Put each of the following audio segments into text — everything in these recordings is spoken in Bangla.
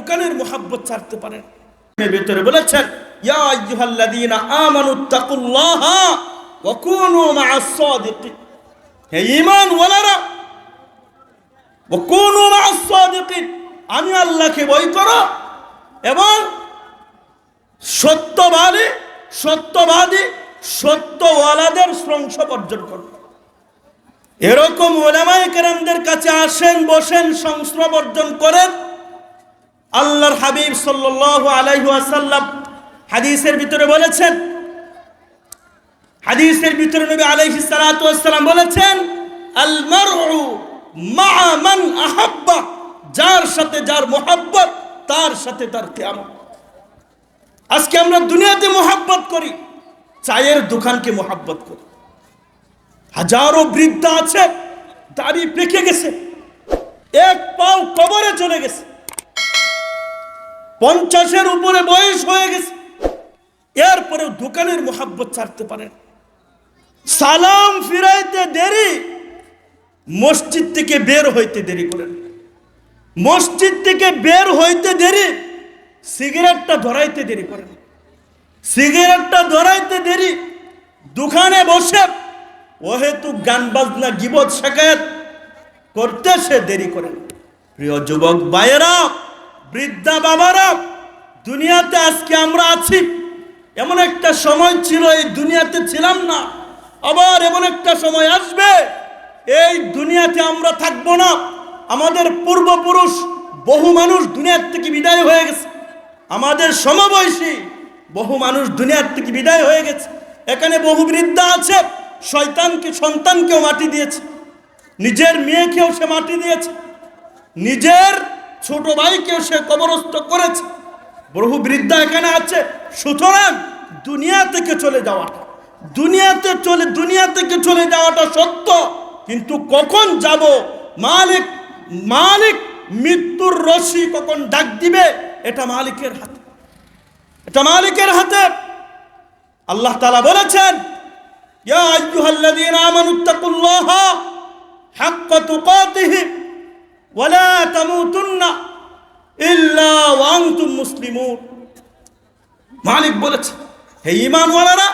দোকানের মোহাব্বত ছাড়তে পারেন ভেতরে বলেছেন, ইয়া আইয়ুহাল্লাযীনা আমানুত্তাকুল্লাহা ওয়া কুনু মা'আস সাদিকিন। হে ঈমান ওয়ালারা, ওয়া কুনু মা'আস সাদিকিন, আমি আল্লাহকে ভয় করো এবং সত্যবাদী সত্যবাদী, সত্যওয়ালাদের বর্জন করো। এরকম ওলামায়ে কেরামদের কাছে আসেন, বসেন সংস্রব অর্জন করেন আল্লাহর হাবিব আলাইহি ওয়াসাল্লাম হাদিসের ভিতরে বলেছেন, হাদিসের ভিতরে নবী আলাইহিস সালাতু ওয়াসসালাম বলেছেন আহাব্বা যার সাথে যার মোহাব্বত, তার সাথে তার কিয়ামত। আজকে আমরা দুনিয়াতে মোহাব্বত করি, চায়ের দোকানকে মোহাব্বত করি। হাজারো বৃদ্ধা আছে, দাড়ি পেকে গেছে, এক পাও কবরে চলে গেছে। পঞ্চাশের উপরে বয়স হয়ে গেছে। এরপরেও দোকানের মোহাব্বত ছাড়তে পারেন সালাম ফিরাইতে দেরি, মসজিদ থেকে বের হইতে দেরি করেন মসজিদ থেকে বের হইতে দেরি, সিগারেটটা ধরাইতে দেরি করেন সিগারেটটা ধরাইতে দেরি, দোকানে বসে ওহেতু গান বাজনা, গিবত, শেখায়ত করতে সে দেরি করেন প্রিয় যুবক, ভাইয়েরা বৃদ্ধা বাবারা, দুনিয়াতে আজকে আমরা আছি। এমন একটা সময় ছিল, এই দুনিয়াতে ছিলাম না। আবার এমন একটা সময় আসবে, এই দুনিয়াতে আমরা থাকব না। আমাদের পূর্বপুরুষ, বহু মানুষ দুনিয়ার থেকে বিদায় হয়ে গেছে। আমাদের সমবয়সী, বহু মানুষ দুনিয়ার থেকে বিদায় হয়ে গেছে। এখানে বহু বৃদ্ধা আছে, শয়তানকে, সন্তানকেও মাটি দিয়েছে। নিজের মেয়েকেও সে মাটি দিয়েছে। নিজের ছোট ভাইকেও সে কবরস্থ করেছে। বহু বৃদ্ধা এখানে আছে। সুতরাং দুনিয়া থেকে চলে যাওয়াটা, দুনিয়াতে চলে, দুনিয়া থেকে চলে যাওয়াটা সত্য। কিন্তু কখন যাব? মালিক মালিক মৃত্যুর রশি কখন ডাক দিবে? এটা মালিকের হাতে। এটা মালিকের হাতে। আল্লাহ তালা বলেছেন, ইয়া আইয়ুহাল্লাযীনা আমানুত্তাকুল্লাহা হাক্কা তুকাতিহি ওয়ালা তামুতুন্না ইল্লা ওয়া আনতুম মুসলিমুন। মালিক বলেছে, হে ঈমানওয়ালারা,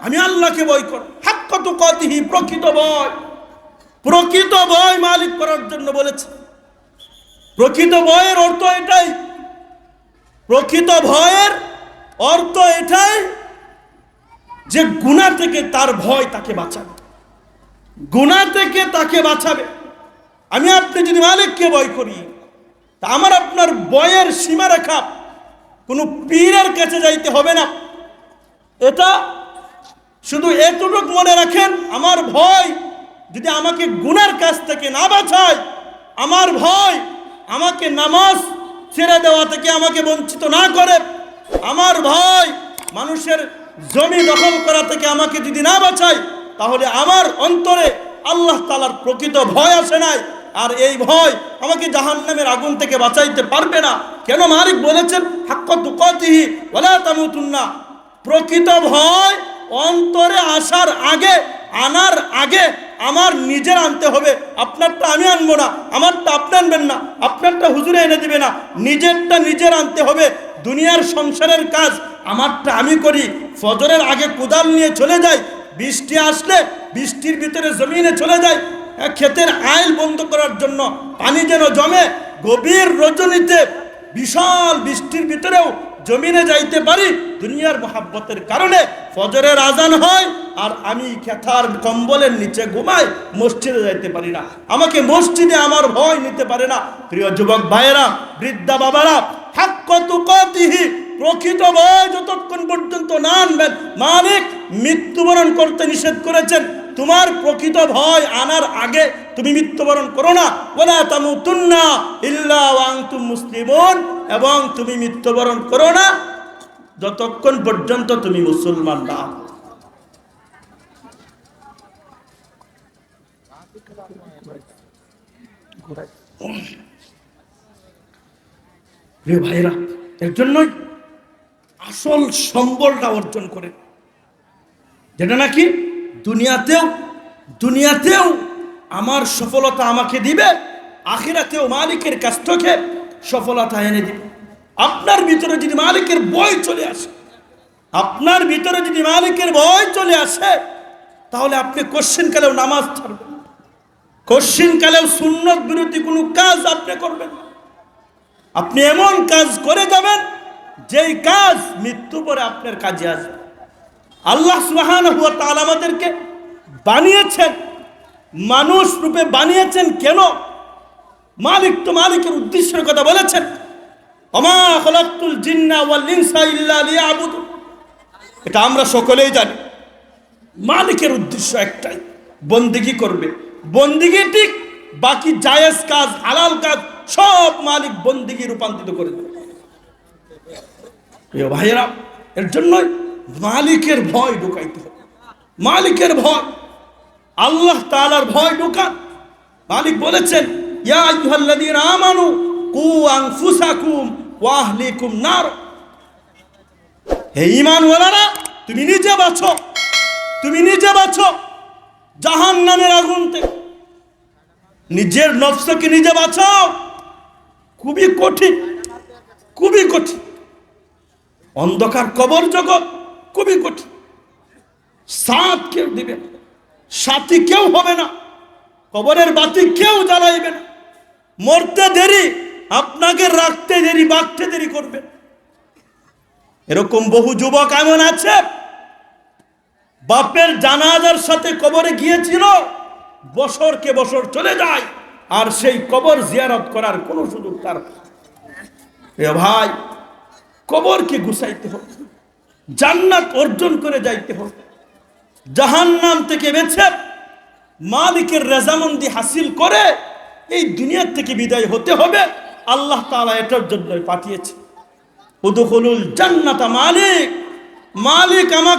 আমি আল্লাহকে ভয় করো। হাক্কা তুকাতিহি, প্রকৃত ভয়। প্রকৃত ভয় মালিক করার জন্য বলেছে। প্রকৃত ভয়ের অর্থ এটাই। প্রকৃত ভয়ের অর্থ এটাই যে গুণা থেকে তার ভয় তাকে বাঁচাবে। গুণা থেকে তাকে বাঁচাবে। আমি আপনি যদি মালিককে ভয় করি, তা আমার আপনার বয়ের সীমারেখা কোনো পীরের কাছে যাইতে হবে না। এটা শুধু এতটুক মনে রাখেন, আমার ভয় যদি আমাকে গুনার কাছ থেকে না বাঁচায়, আমার ভয় আমাকে নামাজ ছেড়ে দেওয়া থেকে আমাকে বঞ্চিত না করে, আমার ভয় মানুষের জমি দখল করা থেকে আমাকে যদি না বাঁচায়, তাহলে আমার অন্তরে আল্লাহ তালার প্রকৃত ভয় আসে নাই। আর এই ভয় আমাকে জাহান নামের আগুন থেকে বাঁচাইতে পারবে না। কেন মালিক বলেছেন তামুতুন্না। প্রকৃত ভয় অন্তরে আসার আগে, আনার আগে আমার নিজের আনতে হবে। আপনারটা আমি আনব না, আমারটা আপনি আনবেন না, আপনারটা হুজুরে এনে দিবে না। নিজেরটা নিজের আনতে হবে। দুনিয়ার সংসারের কাজ আমারটা আমি করি। ফজরের আগে কোদাল নিয়ে চলে যাই, বৃষ্টি আসলে বৃষ্টির ভিতরে জমিনে চলে যায় ক্ষেতের আইল বন্ধ করার জন্য পানি যেন জমে গভীর রজনীতে বিশাল বৃষ্টির ভিতরেও জমিনে যাইতে পারি, দুনিয়ার মহাব্বতের কারণে ফজরের আজান হয় আর আমি খেথার কম্বলের নিচে ঘুমাই, মসজিদে যাইতে পারি না। আমাকে মসজিদে আমার ভয় নিতে পারে না। প্রিয় যুবক ভাইয়েরা, বৃদ্ধা বাবারা হাক্কতুকাতিহি প্রকৃত ভয় যতক্ষণ পর্যন্ত না আনবেন, মালিক মৃত্যুবরণ করতে নিষেধ করেছেন। তোমার প্রকৃত ভয় আনার আগে তুমি মৃত্যুবরণ করো না। ওয়াংতুম মুসলিমুন। এবং তুমি মৃত্যুবরণ করো না যতক্ষণ পর্যন্ত তুমি মুসলমান না। ভাইরা এর জন্যই আসল সম্বলটা অর্জন করে যেটা নাকি দুনিয়াতেও দুনিয়াতেও আমার সফলতা আমাকে দিবে, আখিরাতেও মালিকের কাছ থেকে সফলতা এনে দিবে। আপনার ভিতরে যদি মালিকের বই চলে আসে, আপনার ভিতরে যদি মালিকের ভয় চলে আসে, তাহলে আপনি কোশ্চিন কালেও নামাজ ছাড়বেন কোশ্চিন কালেও সুন্নত বিরোধী কোনো কাজ আপনি করবেন। আপনি এমন কাজ করে যাবেন, যেই কাজ মৃত্যু পরে আপনার কাজে আসবে। আল্লাহ সুবাহান হুয়া তাআলা আমাদেরকে বানিয়েছেন, মানুষ রূপে বানিয়েছেন কেন? মালিক তো মালিকের উদ্দেশ্যের কথা বলেছেন। অমা খলাক্তুল জিন্না ওয়াল ইনসা ইল্লা লিয়াবুদুন এটা আমরা সকলেই জানি। মালিকের উদ্দেশ্য একটাই, বন্দিগি করবে। বন্দিগি ঠিক, বাকি জায়েজ কাজ, হালাল কাজ, সব মালিক বন্দিগি রূপান্তরিত করে দেবে। প্রিয় ভাইয়েরা, এর জন্যই মালিকের ভয় ঢুকাইতে হবে। মালিকের ভয়। আল্লাহ তালার ভয় ঢুকান। মালিক বলেছেন, ইয়া আইয়ুহাল্লাযীনা আমানু কু আনফুসাকুম ওয়া আহলিকুম নার। হে ঈমানওয়ালারা, তুমি নিজে বাঁচো। তুমি নিজে বাঁচো জাহান নামের আগুন নিজের নফসকে নিজে বাঁচাও। খুবই কঠিন খুবই কঠিন। অন্ধকার কবর জগৎ। খুবই কঠিন। সাথ কেউ দিবে না। সাথী কেউ হবে না। কবরের বাতি কেউ জ্বালাইবে না। মরতে দেরি, আপনাকে রাখতে দেরি বাঁচতে দেরি করবে এরকম বহু যুবক এমন আছে, বাপের জানাজার সাথে কবরে গিয়েছিল, বছরকে বছর চলে যায়, আর সেই কবর জিয়ারত করার কোনো সুযোগ তার ভাই, কবরকে গুছাইতে হবে। জান্নাত অর্জন করে যাইতে হবে। জাহান নাম থেকে বেছে মালিকের রেজামন্দি হাসিল করে এই দুনিয়ার থেকে বিদায় হতে হবে। আল্লাহ তালা এটার জন্য পাঠিয়েছে। উদখুলুল জান্নাতা মালিক মালিক আমাকে